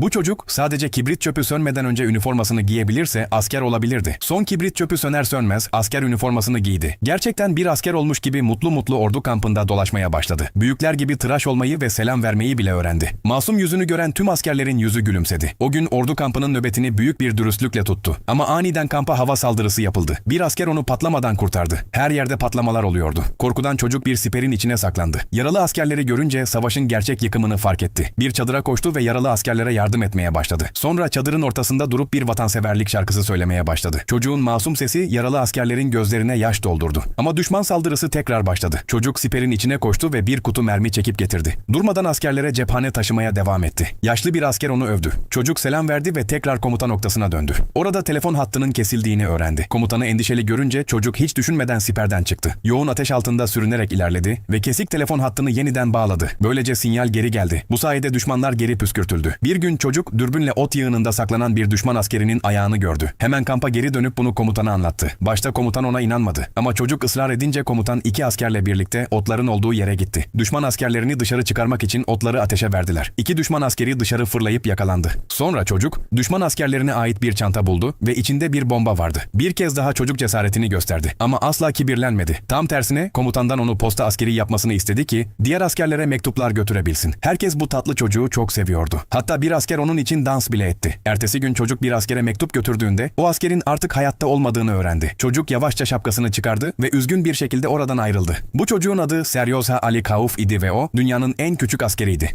Bu çocuk sadece kibrit çöpü sönmeden önce üniformasını giyebilirse asker olabilirdi. Son kibrit çöpü söner sönmez asker üniformasını giydi. Gerçekten bir asker olmuş gibi mutlu mutlu ordu kampında dolaşmaya başladı. Büyükler gibi tıraş olmayı ve selam vermeyi bile öğrendi. Masum yüzünü gören tüm askerlerin yüzü gülümsedi. O gün ordu kampının nöbetini büyük bir dürüstlükle tuttu. Ama aniden kampa hava saldırısı yapıldı. Bir asker onu patlamadan kurtardı. Her yerde patlamalar oluyordu. Korkudan çocuk bir siperin içine saklandı. Yaralı askerleri görünce savaşın gerçek yıkımını fark etti. Bir çadıra koştu ve yaralı askerlere yardım etmeye başladı. Sonra çadırın ortasında durup bir vatanseverlik şarkısı söylemeye başladı. Çocuğun masum sesi yaralı askerlerin gözlerine yaş doldurdu. Ama düşman saldırısı tekrar başladı. Çocuk siperin içine koştu ve bir kutu mermi çekip getirdi. Durmadan askerlere cephane taşımaya devam etti. Yaşlı bir asker onu övdü. Çocuk selam verdi ve tekrar komuta noktasına döndü. Orada telefon hattının kesildiğini öğrendi. Komutanı endişeli görünce çocuk hiç düşünmeden siperden çıktı. Yoğun ateş altında sürünerek ilerledi ve kesik telefon hattını yeniden bağladı. Böylece sinyal geri geldi. Bu sayede düşmanlar geri püskürtüldü. Bir gün çocuk dürbünle ot yığınında saklanan bir düşman askerinin ayağını gördü. Hemen kampa geri dönüp bunu komutana anlattı. Başta komutan ona inanmadı. Ama çocuk ısrar edince komutan iki askerle birlikte otların olduğu yere gitti. Düşman askerlerini dışarı çıkarmak için otları ateşe verdiler. İki düşman askeri dışarı fırlayıp yakalandı. Sonra çocuk düşman askerlerine ait bir çanta buldu ve içinde bir bomba vardı. Bir kez daha çocuk cesaretini gösterdi ama asla kibirlenmedi. Tam tersine komutandan onu posta askeri yapmasını istedi ki diğer askerlere mektuplar götürebilsin. Herkes bu tatlı çocuğu çok seviyordu. Hatta bir asker onun için dans bile etti. Ertesi gün çocuk bir askere mektup götürdüğünde o askerin artık hayatta olmadığını öğrendi. Çocuk yavaşça şapkasını çıkardı ve üzgün bir şekilde oradan ayrıldı. Bu çocuğun adı Seryosa Ali Kauf idi ve o dünyanın en küçük askeriydi.